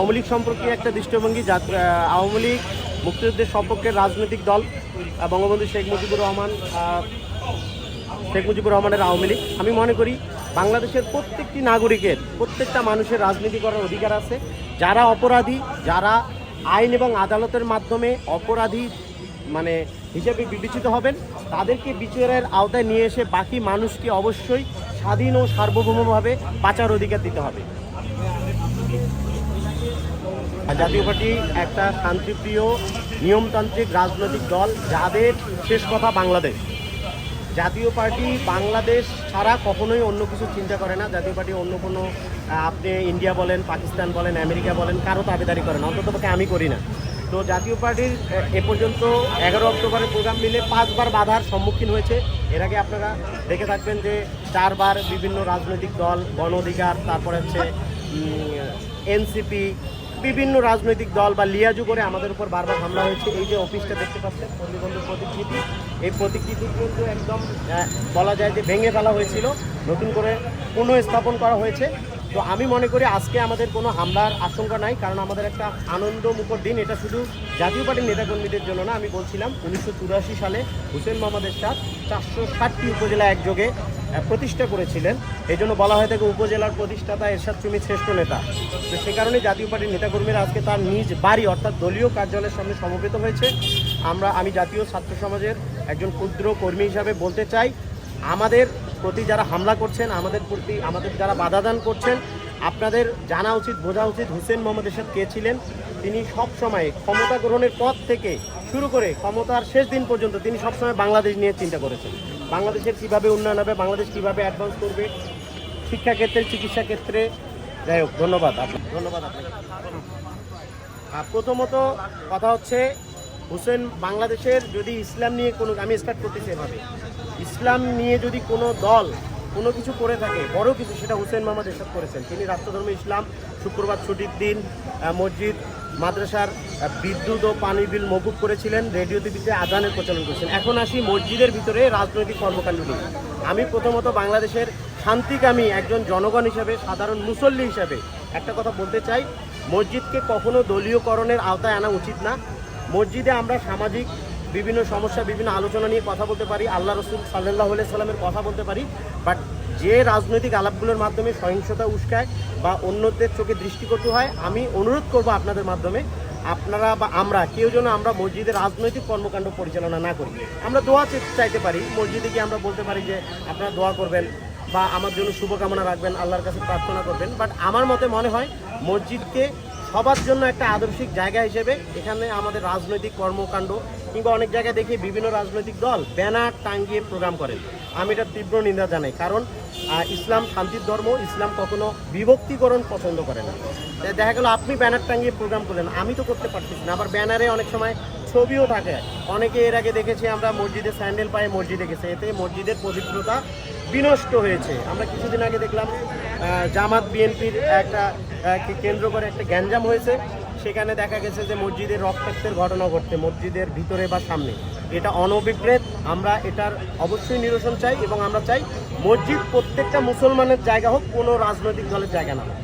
আওয়ামী লীগ সম্পর্কে একটা দৃষ্টিভঙ্গি আওয়ামী লীগ মুক্তিযুদ্ধের সপক্ষের রাজনৈতিক দল বঙ্গবন্ধু শেখ মুজিবুর রহমান শেখ মুজিবুর রহমানের আওয়ামী লীগ। আমি মনে করি বাংলাদেশের প্রত্যেকটি নাগরিকের, প্রত্যেকটা মানুষের রাজনীতি করার অধিকার আছে। যারা অপরাধী, যারা আইন এবং আদালতের মাধ্যমে অপরাধী মানে হিসেবে বিবেচিত হবেন, তাদেরকে বিচারের আওতায় নিয়ে এসে বাকি মানুষকে অবশ্যই স্বাধীন ও সার্বভৌমভাবে বাঁচার অধিকার দিতে হবে। জাতীয় পার্টি একটা শান্তিপ্রিয় নিয়মতান্ত্রিক রাজনৈতিক দল যাদের শেষ কথা বাংলাদেশ। জাতীয় পার্টি বাংলাদেশ ছাড়া কখনোই অন্য কিছু চিন্তা করে না। জাতীয় পার্টি অন্য কোনো আপনি ইন্ডিয়া বলেন, পাকিস্তান বলেন, আমেরিকা বলেন, কারও দাবিদারি করে না। অন্তত পক্ষে আমি করি না। তো জাতীয় পার্টির, এ পর্যন্ত এগারো অক্টোবরের প্রোগ্রাম মিলে পাঁচবার বাধার সম্মুখীন হয়েছে। এর আগে আপনারা দেখে থাকবেন যে চারবার বিভিন্ন রাজনৈতিক দল, গণ অধিকার, তারপরে হচ্ছে এনসিপি বিভিন্ন রাজনৈতিক দল বা লিয়াজু করে আমাদের উপর বারবার হামলা হয়েছে। এই যে অফিসটা দেখতে পাচ্ছেন পল্লীবন্ধুর প্রতিকৃতি, এই প্রতিকৃতি কিন্তু একদম বলা যায় যে ভেঙে ফেলা হয়েছিল। নতুন করে পুনঃস্থাপন করা হয়েছে। তো আমি মনে করি আজকে আমাদের কোনো হামলার আশঙ্কা নাই, কারণ আমাদের একটা আনন্দমুখর দিন। এটা শুধু জাতীয় পার্টির নেতাকর্মীদের জন্য না, আমি বলছিলাম, উনিশশো চুরাশি সালে হুসেন মোহাম্মদ এরশাদ চারশো ষাটটি উপজেলা একযোগে প্রতিষ্ঠা করেছিলেন। এই জন্য বলা হয় থাকে উপজেলার প্রতিষ্ঠাতা এরশাদ চুমি শ্রেষ্ঠ নেতা। তো সে কারণে জাতীয় পার্টির নেতাকর্মীরা আজকে তার নিজ বাড়ি, অর্থাৎ দলীয় কার্যালয়ের সামনে সমবেত হয়েছে। আমরা, আমি জাতীয় ছাত্র সমাজের একজন ক্ষুদ্র কর্মী হিসাবে বলতে চাই, আমাদের প্রতি যারা হামলা করছেন, আমাদের প্রতি, আমাদের যারা বাধা দান করছেন, আপনাদের জানা উচিত, বোঝা উচিত হুসেন মোহাম্মদ এরশাদ কে ছিলেন। তিনি সব সময় ক্ষমতা গ্রহণের পর থেকে শুরু করে ক্ষমতার শেষ দিন পর্যন্ত তিনি সবসময় বাংলাদেশ নিয়ে চিন্তা করেছেন। বাংলাদেশের কীভাবে উন্নয়ন হবে, বাংলাদেশ কীভাবে অ্যাডভান্স করবে, শিক্ষাক্ষেত্রে চিকিৎসা ক্ষেত্রে যাই হোক, ধন্যবাদ আপনাকে। ধন্যবাদ আপনাকে। প্রথমত কথা হচ্ছে, হুসেন, বাংলাদেশের যদি ইসলাম নিয়ে কোনো, আমি স্টার্ট করতেছি এভাবে। ইসলাম নিয়ে যদি কোনো দল কোনো কিছু করে থাকে, বড় কিছু, সেটা হুসেন মোহাম্মদ এসব করেছেন। তিনি রাষ্ট্রধর্ম ইসলাম, শুক্রবার ছুটির দিন মসজিদ, মাদ্রাসার বিদ্যুৎ ও পানি বিল মকুব করেছিলেন। রেডিও টিভিতে আজানের প্রচলন করেছেন। এখন আসি মসজিদের ভিতরে রাজনৈতিক কর্মকাণ্ড নিয়ে। আমি প্রথমত বাংলাদেশের শান্তিকামী একজন জনগণ হিসাবে, সাধারণ মুসল্লি হিসাবে একটা কথা বলতে চাই। মসজিদকে কখনো দলীয়করণের আওতায় আনা উচিত না। মসজিদে আমরা সামাজিক বিভিন্ন সমস্যা, বিভিন্ন আলোচনা নিয়ে কথা বলতে পারি, আল্লাহ রসুল সাল্লাহ সাল্লামের কথা বলতে পারি বাট যে রাজনৈতিক আলাপগুলোর মাধ্যমে সহিংসতা উস্কায় বা অন্যদের চোখে দৃষ্টিকটু হয়, আমি অনুরোধ করব আপনাদের মাধ্যমে, আপনারা বা আমরা, কেউ যেন আমরা মসজিদে রাজনৈতিক কর্মকাণ্ড পরিচালনা না করি। আমরা দোয়া চাইতে পারি, মসজিদে গিয়ে আমরা বলতে পারি যে, আপনারা দোয়া করবেন বা আমার জন্য শুভকামনা রাখবেন, আল্লাহর কাছে প্রার্থনা করবেন বাট আমার মতে মনে হয় মসজিদকে সবার জন্য একটা আদর্শিক জায়গা হিসেবে এখানে আমাদের রাজনৈতিক কর্মকাণ্ড কিংবা অনেক জায়গায় দেখি বিভিন্ন রাজনৈতিক দল ব্যানার টাঙ্গিয়ে প্রোগ্রাম করেন আমি এটা তীব্র নিন্দা জানাই, কারণ ইসলাম শান্তির ধর্ম, ইসলাম কখনো বিভক্তিকরণ পছন্দ করে না। দেখা গেল আপনি ব্যানার টাঙ্গিয়ে প্রোগ্রাম করলেন, আমি তো করতে পারতেছি না। আবার ব্যানারে অনেক সময় ছবিও থাকে। অনেকে এর আগে দেখেছি আমরা মসজিদে স্যান্ডেল পায়ে মসজিদে গেছে, এতে মসজিদের পবিত্রতা বিনষ্ট হয়েছে। আমরা কিছুদিন আগে দেখলাম জামাত বিএনপির একটা কেন্দ্র করে একটা গ্যাঞ্জাম হয়েছে। সেখানে দেখা গেছে যে মসজিদের রক্তাক্তের ঘটনা ঘটছে, মসজিদের ভিতরে বা সামনে এটা অনভিপ্রেত, আমরা এটার অবশ্যই নিরসন চাই এবং আমরা চাই মসজিদ প্রত্যেকটা মুসলমানের জায়গা হোক, কোনো রাজনৈতিক দলের জায়গা না হোক।